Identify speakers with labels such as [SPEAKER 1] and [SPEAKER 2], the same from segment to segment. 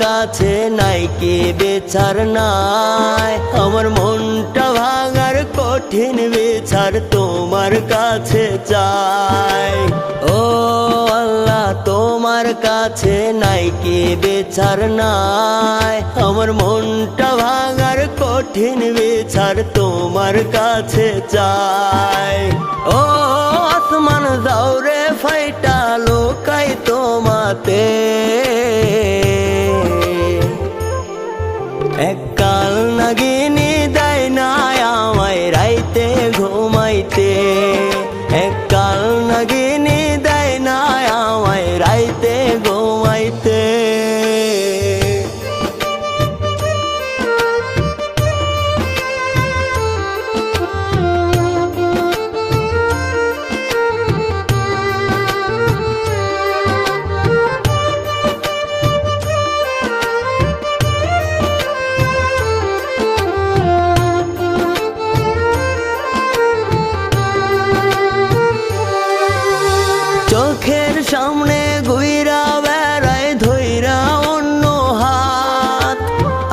[SPEAKER 1] কাছে নাই কি বেচার নাই। আমার মনটা ভাঙার কঠিন বেচার তোমার কাছে চাই। ও আল্লাহ, তোমার কাছে নাই কি বেচার নাই। আমার মনটা ভাঙার কঠিন বেচার তোমার কাছে চাই। তোমাতে এককাল নাগিনি দেয় না আমায় রাইতে ঘুমাইতে। এককাল নাগিনি দেয় না আমায় রাইতে ঘুমাইতে। সামনে গুইরা বেড়ায় ধইরা অন্য হাত।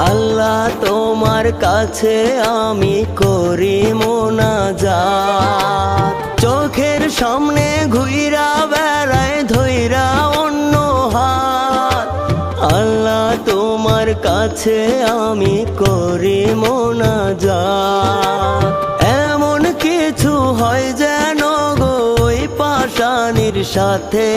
[SPEAKER 1] আল্লাহ তোমার কাছে আমি করি মোনাজাত। চোখের সামনে ঘুইরা বেড়ায় ধইরা অন্য হাত। আল্লাহ তোমার কাছে আমি করি মোনাজাত। পাশানির সাথে।